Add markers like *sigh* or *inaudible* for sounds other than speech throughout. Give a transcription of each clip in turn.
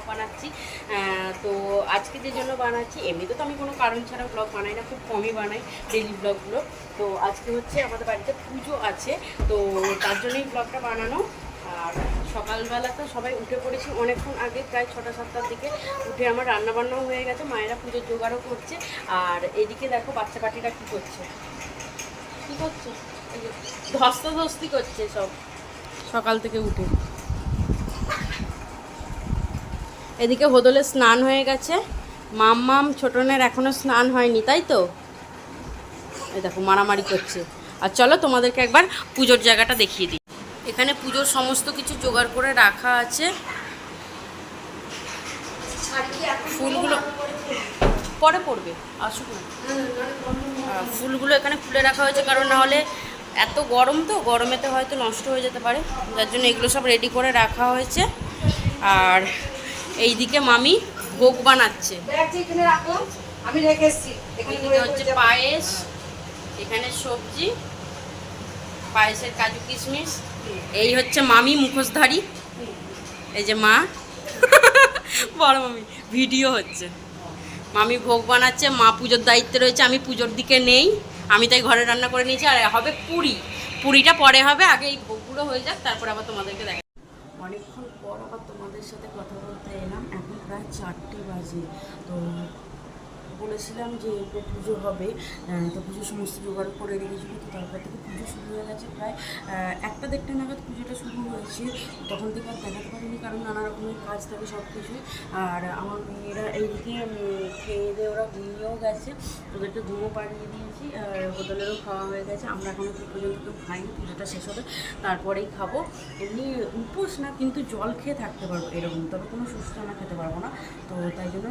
Blog বানাচ্ছি। তো আজকে যে জন্য বানাচ্ছি, এমনিতে তো আমি কোনো কারণ ছাড়া ব্লগ বানাই না, খুব কমই বানাই ডেলি ব্লগগুলো তো আজকে হচ্ছে আমাদের বাড়িতে পুজো আছে, তো তার জন্যই ব্লগটা বানানো। আর সকালবেলা তো সবাই উঠে পড়েছি অনেকক্ষণ আগে, প্রায় ছটা সাতটার দিকে। উঠে আমার রান্না বান্নাও হয়ে গেছে, মায়েরা পুজোর জোগাড়ও করছে। আর এদিকে দেখো বাচ্চা পাটিরা কী করছে। কী করছে? ধস্তাধস্তি করছে সব সকাল থেকে উঠে। এদিকে হোদলে স্নান হয়ে গেছে। মাম্মাম, ছোটনের এখনও স্নান হয়নি, তাই তো? এই দেখো, মারামারি করছে। আর চলো তোমাদেরকে একবার পুজোর জায়গাটা দেখিয়ে দিই। এখানে পুজোর সমস্ত কিছু জোগাড় করে রাখা আছে। ফুলগুলো পরে পড়বে, আসুক ফুলগুলো এখানে খুলে রাখা হয়েছে, কারণ না হলে এত গরম তো, গরমেতে হয়তো নষ্ট হয়ে যেতে পারে। যার জন্য এগুলো সব রেডি করে রাখা হয়েছে। আর এইদিকে মামি ভোগ বানাচ্ছে। ব্যাগটা এখানে রাখলাম আমি রেখে এখানে হচ্ছে পায়েস এখানে সবজি পায়েসের কাজু কিশমিশ। এই হচ্ছে মামি মুখোশধারী। এই যে মা। বড় মামি ভিডিও হচ্ছে। মামি ভোগ বানাচ্ছে মা পুজোর দায়িত্বে রয়েছে আমি পুজোর দিকে নেই। আমি তাই ঘরে রান্না করে নিয়েছি আর হবে পুরি। পুরিটা পরে হবে আগে এই ভোগগুলো হয়ে যাক তারপর আবার তোমাদেরকে দেখা অনেকক্ষণ পর আবার তোমাদের সাথে কথা এলাম। এখন প্রায় চারটে বাজে। তো বলেছিলাম যে একটু পুজো হবে তো পুজো সমস্ত জোগাড় করে রেখেছিল তো তারপর থেকে পুজো শুরু হয়ে গেছে প্রায় একটা দেড়টা নাগাদ পুজোটা শুরু হয়েছে। তখন থেকে আর দেখাতে পারিনি, কারণ নানা রকমের কাজ থাকে সব কিছুই আর আমার মেয়েরা এইদিকে খেয়ে দিয়ে ওরা ঘুমিয়েও গেছে। ওদেরকে ঘুমও পাড়িয়ে দিয়েছি, আর হোটেলেরও খাওয়া হয়ে গেছে। আমরা এখনও কি পর্যন্ত কেউ খাইনি, পুজোটা শেষ হবে, তারপরেই খাব। এমনি উপোস না, কিন্তু জল খেয়ে থাকতে পারব এরকম, তবে কোনো সুস্থ না খেতে পারব না। তো তাই জন্য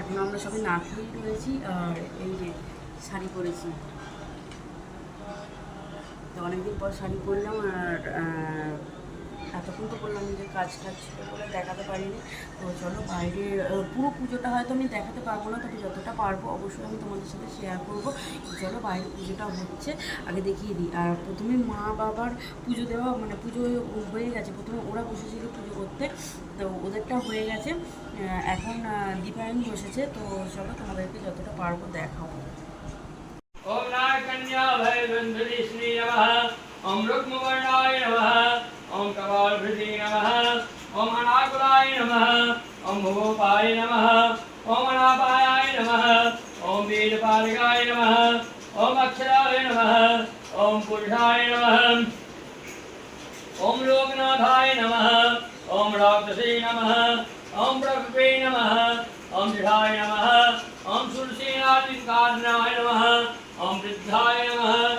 এখন আমরা সবাই না খেয়েই রয়েছি আর এই যে শাড়ি পরেছি। তো অনেকদিন পর শাড়ি পরলাম আর আহ, এতক্ষণ তো বললাম যে কাজ টাজ ছিল বলে দেখাতে পারিনি তো চলো বাইরে আহ, পুরো পুজোটা হয়তো আমি দেখাতে পারবো না তবে যতটা পারবো অবশ্যই আমি তোমাদের সাথে শেয়ার করবো চলো বাইরে পুজোটা হচ্ছে আগে দেখিয়ে দিই আর প্রথমে মা বাবার পুজো দেওয়া মানে পুজো হয়ে গেছে প্রথমে ওরা বসেছিল পুজো করতে তো ওদেরটা হয়ে গেছে আহ, এখন আহ, দীপায়ন বসেছে তো চলো তোমাদেরকে যতটা পারবো দেখাবো ओम नाग कन्या भय बंधुरी श्री नमः ओम रुक्म वर्णाय नमः ओम ॐ कपालभृति नमः ओम अनाकुलाय नमः ओम भूपाय नमः ओम अनापायाय नमः ओम वीरपालिकाय नमः ओम अक्षराय नमः ओम पुरुषाय नमः ओम लोकनाथाय नमः ओम राक्षसे नमः ओम प्रभुवे नमः ओम दृढाय नमः ओम सुरसेनादिकारणाय नमः ओम वृद्धाय नमः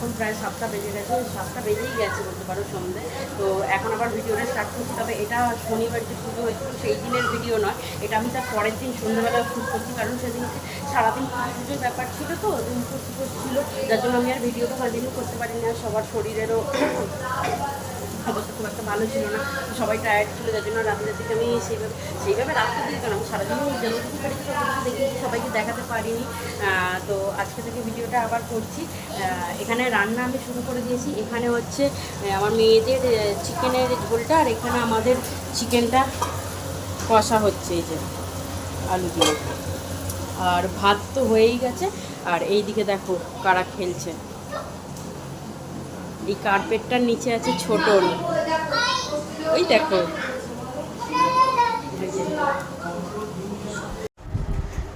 এখন প্রায় সাতটা বেজে গেছে সাতটা বেজেই গেছে বলতে পারো সন্ধ্যে তো এখন আবার ভিডিওটা স্টার্ট করছি, তবে এটা শনিবার যে পুজো হয়েছিল, সেই দিনের ভিডিও নয়। এটা আমি তার পরের দিন সন্ধ্যেবেলা শুট করছি, কারণ সেদিন সারাদিন পুজো পুজোর ব্যাপার ছিল তো পুজো ছিল, যার জন্য আমি আর ভিডিওটা কন্টিনিউ করতে পারিনি, আর সবার শরীরেরও অবস্থা খুব একটা ভালো ছিল না। সবাই টায়ার্ড ছিল, যার জন্য রাতের দিকে আমি সেইভাবে সেইভাবে দিকে কেন আমি সারাদিন যতটুকু সবাইকে দেখাতে পারিনি। তো আজকে থেকে ভিডিওটা আবার করছি। এখানে রান্না আমি শুরু করে দিয়েছি। এখানে হচ্ছে আমার মেয়েদের চিকেনের ঝোলটা আর এখানে আমাদের চিকেনটা কষা হচ্ছে এই যে আলু দিয়ে। আর ভাত তো হয়েই গেছে। আর এই দিকে দেখো কারা খেলছে। এই কার্পেটটার নিচে আছে ছোটন ওই দেখো।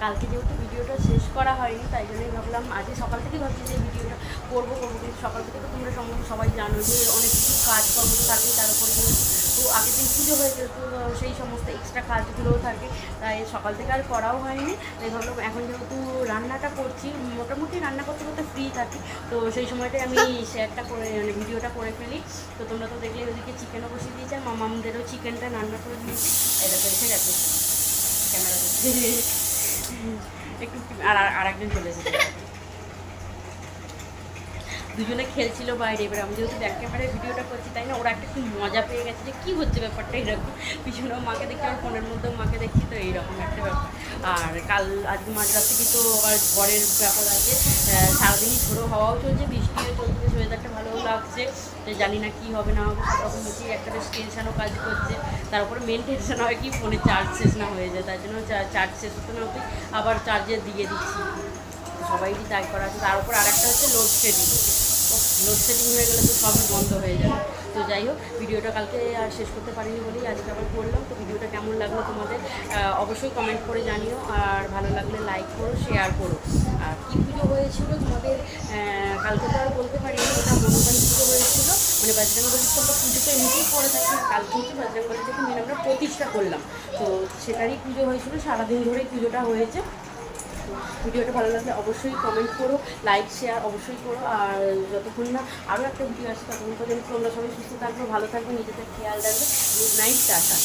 কালকে যেহেতু ভিডিওটা শেষ করা হয়নি, তাই জন্যই ভাবলাম আজকে সকাল থেকে ভাবছি যে ভিডিওটা করব করব। কিন্তু সকাল থেকে তো তোমরা সম্ভবত সবাই জানো যে অনেক কিছু কাজকর্ম থাকে, তার উপরে যেহেতু তো আগের দিন পুজো হয়েছে তো সেই সমস্ত এক্সট্রা কাজগুলোও থাকে। তাই সকাল থেকে আর করাও হয়নি। তাই ভাবলাম এখন যেহেতু রান্নাটা করছি মোটামুটি রান্না করতে করতে ফ্রি থাকি। তো সেই সময়টাই আমি *laughs* শেয়ারটা করে মানে ভিডিওটা করে ফেলি। তো তোমরা তো দেখলে ওদিকে চিকেনও বসিয়ে দিয়েছে আর মামামদেরও চিকেনটা রান্না করে দিয়েছি। এটা তো এসে গেছে। ক্যামেরা *laughs* একটু আর আর- আর একজন চলে এসেছে। *laughs* দুজনে খেলছিল বাইরে। এবার আমি যেহেতু ব্যাক ক্যামেরায় ভিডিওটা করছি, তাই না? ওরা একটা খুব মজা পেয়ে গেছে যে কী হচ্ছে ব্যাপারটা এরকম। পিছনেও মাকে দেখছি আর ফোনের মধ্যেও মাকে দেখছি, তো এইরকম একটা ব্যাপার। আর কাল, আজকে মাঝরাত থেকে তো আবার ঝড়ের ব্যাপার আছে। সারাদিনই ঝোড়ো হাওয়াও চলছে বৃষ্টিও চলছে ওয়েদারটা ভালোও লাগছে। জানি না কী হবে, না হবে সব রকম হচ্ছে, একটা বেশ টেনশনও কাজ করছে। তার উপরে মেন টেনশন হয় কি ফোনে চার্জ শেষ না হয়ে যায়, তার জন্য চার্জ শেষ হতে না হতে আবার চার্জে দিয়ে দিচ্ছি। সবাইরই তাই করা আছে। তার উপর আরেকটা হচ্ছে লোডশেডিং লোডশেডিং হয়ে গেলে তো সবই বন্ধ হয়ে যাবে। তো যাই হোক, ভিডিওটা কালকে আর শেষ করতে পারিনি বলেই আজকে আবার করলাম। তো ভিডিওটা কেমন লাগল তোমাদের অবশ্যই কমেন্ট করে জানিও। আর ভালো লাগলে লাইক করো শেয়ার করো। আর কী পুজো হয়েছিল তোমাদের কালকে তো আর বলতে পারিনি ওটা মনোবান পুজো হয়েছিল। মানে বজরঙ্গলির তো আমরা পুজো তো এমনিতেই করে থাকি। কালকে হচ্ছে বজরঙ্গলি থেকে মেন আমরা প্রতিষ্ঠা করলাম। তো সেটারই পুজো হয়েছিল, সারাদিন ধরেই পুজোটা হয়েছে। ভিডিওটা ভালো লাগলে অবশ্যই কমেন্ট করো লাইক শেয়ার অবশ্যই করো, আর যতক্ষণ না আরও একটা ভিডিও আসছে তখন পর্যন্ত তোমরা সবাই সুস্থ থাকবে, ভালো থাকবে, নিজেদের খেয়াল রাখবে গুড নাইট টাটা।